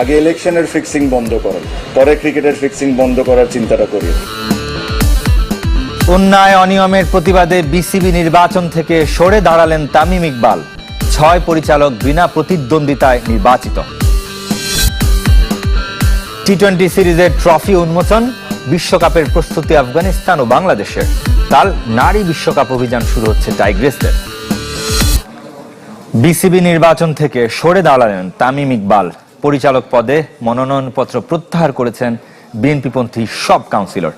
আগে ইলেকশনের ফিক্সিং বন্ধ করেন, পরে ক্রিকেটের ফিক্সিং বন্ধ করার চিন্তাটা করি অন্যায়, অনিয়মের প্রতিবাদে বিসিবি নির্বাচন থেকে সরে দাঁড়ালেন তামিম ইকবাল। ছয় পরিচালক বিনা প্রতিদ্বন্দ্বিতায় নির্বাচিত। টি টোয়েন্টি সিরিজের ট্রফি উন্মোচন, বিশ্বকাপের প্রস্তুতি আফগানিস্তান ও বাংলাদেশের। কাল নারী বিশ্বকাপ অভিযান শুরু হচ্ছে টাইগ্রেসদের। বিসিবি নির্বাচন থেকে সরে দাঁড়ালেন তামিম ইকবাল। পরিচালক পদে মনোনয়নপত্র প্রত্যাহার করেছেন বিএনপিপন্থী সব কাউন্সিলর।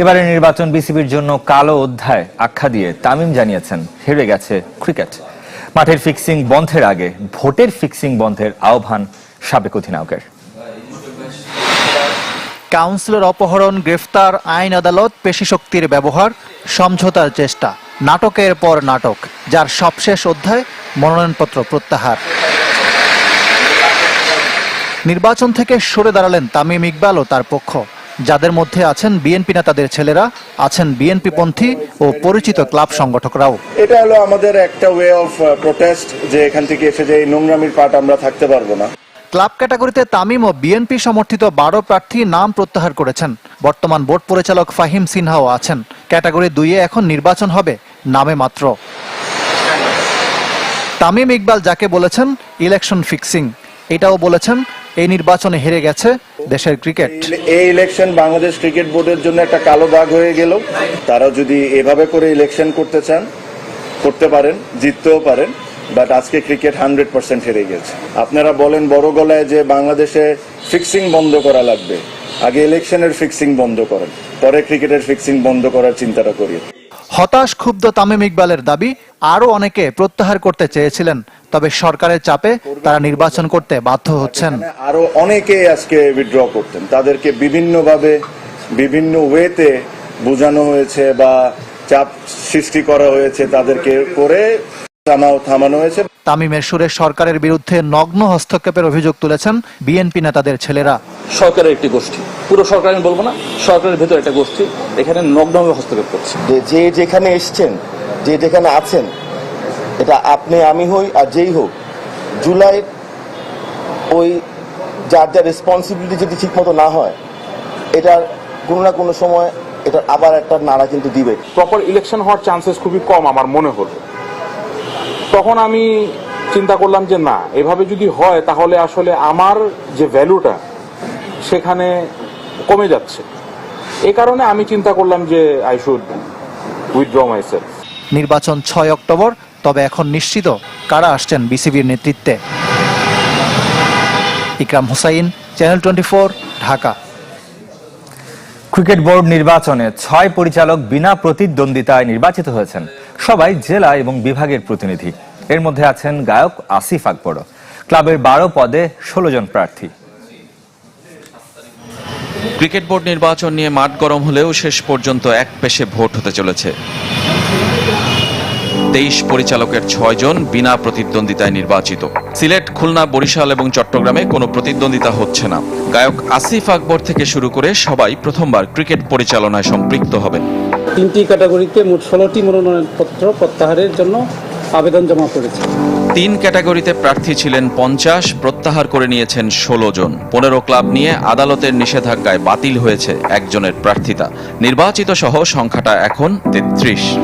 এবারে নির্বাচন বিসিবির জন্য কালো অধ্যায় আখ্যা দিয়ে তামিম জানিয়েছেন, হেরে গেছে ক্রিকেট। মাঠের ফিক্সিং বন্ধের আগে ভোটের ফিক্সিং বন্ধের আহ্বান সাবেক অধিনায়কের। কাউন্সিলর অপহরণ, গ্রেফতার, আইন আদালত, পেশি শক্তির ব্যবহার, সমঝোতার চেষ্টা, নাটকের পর নাটক, যার সবশেষ অধ্যায় মনোনয়নপত্র প্রত্যাহার। নির্বাচন থেকে সরে দাঁড়ালেন তামিম ইকবাল ও তার পক্ষ। যাদের মধ্যে আছেন বিএনপি নেতাদের ছেলেরা আছেন বিএনপি পন্থী ও পরিচিত ক্লাব সংগঠকরাও। এটা হলো আমাদের একটা ওয়ে অফ প্রোটেস্ট যে এখান থেকে এসে যে এই নোংরামির পার্ট আমরা থাকতে পারব না। ক্লাব ক্যাটাগরিতে তামিম ও বিএনপি সমর্থিত বারো প্রার্থী নাম প্রত্যাহার করেছেন। বর্তমান বোর্ড পরিচালক ফাহিম সিনহাও আছেন। ক্যাটাগরি দুইয়ে এখন নির্বাচন হবে নামে মাত্র। তামিম ইকবাল যাকে বলেছেন ইলেকশন ফিক্সিং এটাও বলেছেন এই নির্বাচনে হেরে গেছে দেশের ক্রিকেট। এই ইলেকশন বাংলাদেশ ক্রিকেট বোর্ডের জন্য একটা কালো দাগ হয়ে গেল। তারা যদি এভাবে করে ইলেকশন করতে চান, করতে পারেন, জিততেও পারেন বাট আজকে ক্রিকেট হান্ড্রেড পার্সেন্ট হেরে গেছে। আপনারা বলেন বড় গলায় যে বাংলাদেশে ফিক্সিং বন্ধ করা লাগবে। আগে ইলেকশনের ফিক্সিং বন্ধ করেন, পরে ক্রিকেটের ফিক্সিং বন্ধ করার চিন্তাটা করি হতাশ ক্ষুব্ধ তামিম ইকবালের দাবি আরও অনেকে প্রত্যাহার করতে চেয়েছিলেন তবে সরকারের চাপে তারা নির্বাচন করতে বাধ্য হচ্ছেন। আরও অনেকে আজকে উইথড্র করতেন। তাদেরকে বিভিন্নভাবে বিভিন্ন ওয়েতে বোঝানো হয়েছে বা চাপ সৃষ্টি করা হয়েছে তাদেরকে করে থামানো হয়েছে। তামিমের সুরে সরকারের বিরুদ্ধে নগ্ন হস্তক্ষেপের অভিযোগ তুলেছেন বিএনপি নেতাদের ছেলেরা। সরকারের একটি গোষ্ঠী। পুরো সরকার আমি বলব না সরকারের ভেতর একটা গোষ্ঠী এখানে নগ্নভাবে হস্তক্ষেপ করছে। যে যে যেখানে এসছেন যে যেখানে আছেন এটা আপনি আমি হই আর যেই হোক জুলাই ওই যার যার রেসপন্সিবিলিটি যদি ঠিক মতো না হয় এটার কোনো না কোনো সময় এটা আবার একটা নাড়া কিন্তু দিবে। প্রপার ইলেকশন হওয়ার চান্সেস খুবই কম আমার মনে হলো। তখন আমি চিন্তা করলাম যে না এভাবে যদি হয় তাহলে আসলে আমার যে ভ্যালুটা সেখানে কমে যাচ্ছে। এ কারণে আমি চিন্তা করলাম যে I should withdraw myself নির্বাচন ছয় অক্টোবর তবে এখন নিশ্চিত কারা আসছেন বিসিবির নেতৃত্বে। Ikram Hussain channel twenty four Dhaka. Cricket board নির্বাচনে ছয় পরিচালক বিনা প্রতিদ্বন্দ্বিতায় নির্বাচিত হয়েছেন। সবাই জেলা এবং বিভাগের প্রতিনিধি। এর মধ্যে আছেন গায়ক আসিফ আকবর ক্লাবের বারো পদে ষোলো জন প্রার্থী। ক্রিকেট বোর্ড নির্বাচন নিয়ে মাঠ গরম হলেও শেষ পর্যন্ত এক পেশে ভোট হতে চলেছে। তেইশ পরিচালকের ছয়জন বিনা প্রতিদ্বন্দ্বিতায় নির্বাচিত। সিলেট, খুলনা, বরিশাল এবং চট্টগ্রামে কোনো প্রতিদ্বন্দ্বিতা হচ্ছে না। গায়ক আসিফ আকবর থেকে শুরু করে সবাই প্রথমবার ক্রিকেট পরিচালনায় সম্পৃক্ত হবেন। তিনটি ক্যাটাগরিতে মোট ষোলোটি মনোনয়নপত্র প্রত্যাহারের জন্য আবেদন জমা করেছে। তিন ক্যাটাগরিতে প্রার্থী ছিলেন পঞ্চাশ, প্রত্যাহার করে নিয়েছেন ষোলো জন। পনেরো ক্লাব নিয়ে আদালতের নিষেধাজ্ঞায় বাতিল হয়েছে একজনের প্রার্থিতা। নির্বাচিত সহ সংখ্যাটা এখন তেত্রিশ।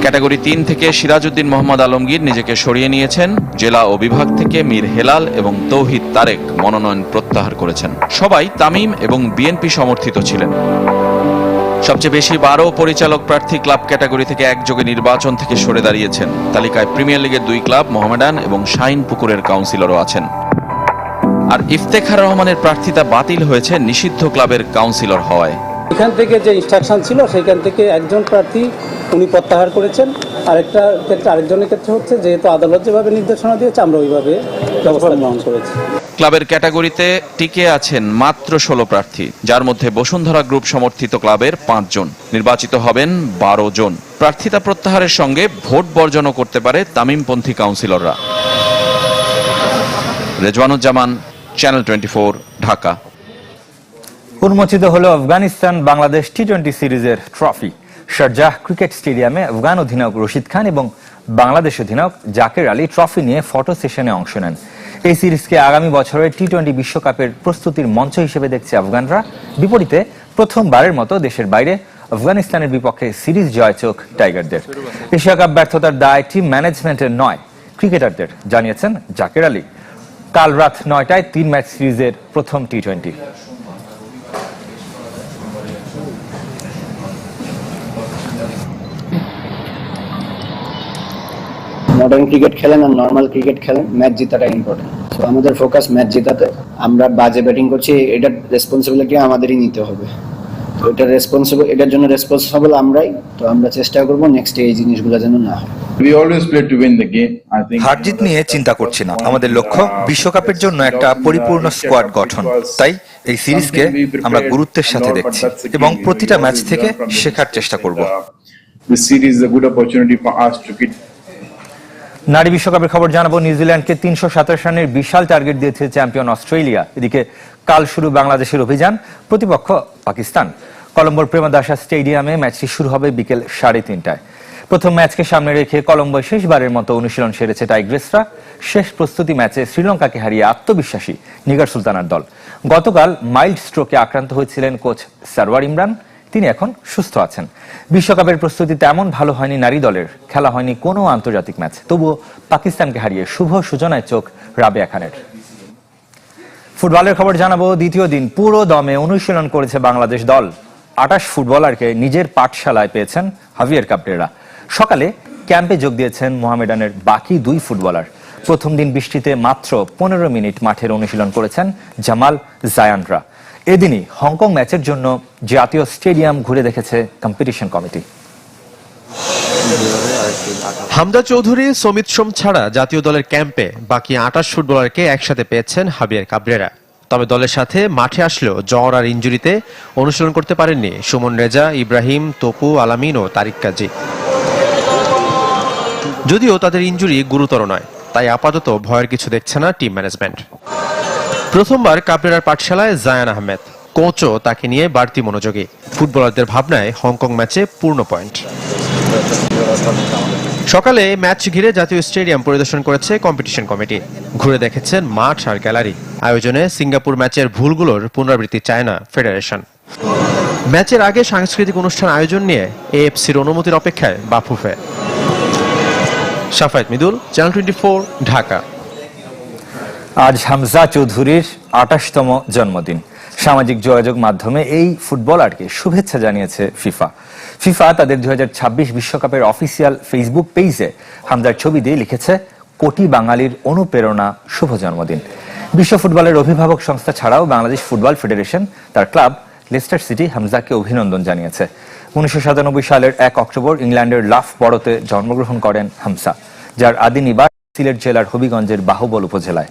ক্যাটাগরি তিন থেকে সিরাজউদ্দিন মোহাম্মদ আলমগীর নিজেকে সরিয়ে নিয়েছেন। জেলা ও বিভাগ থেকে মীর হেলাল এবং তৌহিদ তারেক মনোনয়ন প্রত্যাহার করেছেন। সবাই তামিম এবং বিএনপি সমর্থিত ছিলেন। সবচেয়ে বেশি বারো পরিচালক প্রার্থী ক্লাব ক্যাটাগরি থেকে একযোগে নির্বাচন থেকে সরে দাঁড়িয়েছেন। তালিকায় প্রিমিয়ার লিগের দুই ক্লাব, মোহামেডান এবং শাইন পুকুরের কাউন্সিলরও আছেন। আর ইফতেখার রহমানের প্রার্থিতা বাতিল হয়েছে নিষিদ্ধ ক্লাবের কাউন্সিলর হওয়ায়। এখান থেকে যে ইনস্ট্রাকশন ছিল সেখান থেকে একজন প্রার্থী উনি প্রত্যাহার করেছেন। আরেকটা ক্ষেত্রে, আরেকজনের ক্ষেত্রে হচ্ছে, যেহেতু আদালত যেভাবে নির্দেশনা দিয়েছে, আমরা ওইভাবে ব্যবস্থা গ্রহণ করেছি। ক্লাবের ক্যাটাগরিতে টিকে আছেন মাত্র ষোলো প্রার্থী, যার মধ্যে বসুন্ধরা গ্রুপ সমর্থিত ক্লাবের পাঁচজন। নির্বাচিত হবেন বারো জন। প্রার্থিতা প্রত্যাহারের সঙ্গে ভোট বর্জনও করতে পারে তামিমপন্থী কাউন্সিলররা। Rezwanuzzaman, channel twenty Dhaka. উন্মোচিত হল আফগানিস্তান বাংলাদেশ টি টোয়েন্টি সিরিজের ট্রফি। শারজাহ ক্রিকেট স্টেডিয়ামে আফগান অধিনায়ক রশিদ খান এবং বাংলাদেশ অধিনায়ক জাকের আলী ট্রফি নিয়ে ফটো সেশনে অংশ নেন। এই সিরিজকে আগামী বছরের টি টোয়েন্টি বিশ্বকাপের প্রস্তুতির মঞ্চ হিসেবে দেখছে আফগানরা। বিপরীতে প্রথমবারের মতো দেশের বাইরে আফগানিস্তানের বিপক্ষে সিরিজ জয় চোখ টাইগারদের। এশিয়া কাপ ব্যর্থতার দায় টিম ম্যানেজমেন্টের নয়, ক্রিকেটারদের, জানিয়েছেন জাকের আলী। কাল রাত নয়টায় তিন ম্যাচ সিরিজের প্রথম টি টোয়েন্টি মডার্ন ক্রিকেট খেলেন আর নর্মাল ক্রিকেট খেলেন ম্যাচ জেতাটা ইম্পর্টেন্ট তো আমাদের ফোকাস ম্যাচ জেতাতে আমরা বাজে ব্যাটিং করছি এটার রেসপন্সিবিলিটি আমাদেরই নিতে হবে। তো এটা রেসপন্সিবল এটার জন্য রেসপন্সিবল আমরাই তো আমরা চেষ্টা করব নেক্সট এই জিনিসগুলো যেন না হয়। The. হারজিত নিয়ে চিন্তা করছি না। আমাদের লক্ষ্য বিশ্বকাপের জন্য একটা পরিপূর্ণ স্কোয়াড গঠন। তাই এই সিরিজকে আমরা গুরুত্বের সাথে দেখছি এবং প্রতিটা ম্যাচ থেকে শেখার চেষ্টা করব। This series is a good opportunity for us to get নারী বিশ্বকাপের খবর জানাব। নিউজিল্যান্ডকে তিনশো সাতাশ রানের বিশাল টার্গেট দিয়েছে চ্যাম্পিয়ন অস্ট্রেলিয়া। এদিকে কাল শুরু বাংলাদেশের অভিযান, প্রতিপক্ষ পাকিস্তান। কলম্বোর প্রেমাদাসা স্টেডিয়ামে ম্যাচটি শুরু হবে বিকেল সাড়ে তিনটায়। প্রথম ম্যাচকে সামনে রেখে কলম্বোয় শেষবারের মতো অনুশীলন সেরেছে টাইগ্রেসরা। শেষ প্রস্তুতি ম্যাচে শ্রীলঙ্কাকে হারিয়ে আত্মবিশ্বাসী নিগার সুলতানার দল। গতকাল মাইল্ড স্ট্রোকে আক্রান্ত হয়েছিলেন কোচ সারওয়ার ইমরান। তিনি এখন সুস্থ আছেন। বিশ্বকাপের প্রস্তুতি তেমন ভালো হয়নি নারী দলের। খেলা হয়নি কোনো আন্তর্জাতিক ম্যাচ। তবুও পাকিস্তানকে হারিয়ে শুভ সূচনায় চোখ রাবেয়া খানের। ফুটবলের খবর জানাব দ্বিতীয় দিন। পুরো দমে অনুশীলন করেছে বাংলাদেশ দল। আটাশ ফুটবলারকে নিজের পাঠশালায় পেয়েছেন হাভিয়ার কাপড়েরা সকালে ক্যাম্পে যোগ দিয়েছেন মোহামেডানের বাকি দুই ফুটবলার। প্রথম দিন বৃষ্টিতে মাত্র পনেরো মিনিট মাঠের অনুশীলন করেছেন জামাল জায়ানরা। এদিনই হংকং ম্যাচের জন্য জাতীয় স্টেডিয়াম ঘুরে দেখেছে কম্পিটিশন কমিটি হামদা চৌধুরী, সমিত সোম ছাড়া জাতীয় দলের ক্যাম্পে বাকি আটাশ ফুটবলারকে একসাথে পেয়েছেন হাবিয়ার কাবরেরা। তবে দলের সাথে মাঠে আসলেও জ্বর আর ইঞ্জুরিতে অনুশীলন করতে পারেননি সুমন রেজা, ইব্রাহিম, তপু, আলামিন ও তারিক কাজী। যদিও তাদের ইঞ্জুরি গুরুতর নয়, তাই আপাতত ভয়ের কিছু দেখছে না টিম ম্যানেজমেন্ট। প্রথমবার কাবরেরার পাঠশালায় জায়ান আহমেদ। কোচও তাকে নিয়ে বাড়তি মনোযোগী। ফুটবলারদের ভাবনায় হংকং ম্যাচে পূর্ণ পয়েন্ট। সকালে ম্যাচ ঘিরে জাতীয় স্টেডিয়াম পরিদর্শন করেছে কম্পিটিশন কমিটি। ঘুরে দেখেছেন মাঠ আর গ্যালারি। আয়োজনে সিঙ্গাপুর ম্যাচের ভুলগুলোর পুনরাবৃত্তি চায় না ফেডারেশন। ম্যাচের আগে সাংস্কৃতিক অনুষ্ঠান আয়োজন নিয়ে এএফসির অনুমতির অপেক্ষায় Bafufe. Safayet Midul, channel twenty Dhaka. আজ হামজা চৌধুরীর আটাশতম জন্মদিন। সামাজিক যোগাযোগ মাধ্যমে এই ফুটবলারকে শুভেচ্ছা জানিয়েছে ফিফা। ফিফা তাদের দুই ছাব্বিশ বিশ্বকাপের অফিসিয়াল ফেসবুক পেজে হামজার ছবি দিয়ে লিখেছে, কোটি বাঙালির অনুপ্রেরণা, শুভ জন্মদিন। বিশ্ব ফুটবলের অভিভাবক সংস্থা ছাড়াও বাংলাদেশ ফুটবল ফেডারেশন, তার ক্লাব লেস্টার সিটি হামজাকে অভিনন্দন জানিয়েছে। উনিশশো সাতানব্বই সালের এক অক্টোবর ইংল্যান্ডের লাফ বড়তে জন্মগ্রহণ করেন হামসা যার আদি নিবাস সিলেট জেলার হবিগঞ্জের বাহুবল উপজেলায়।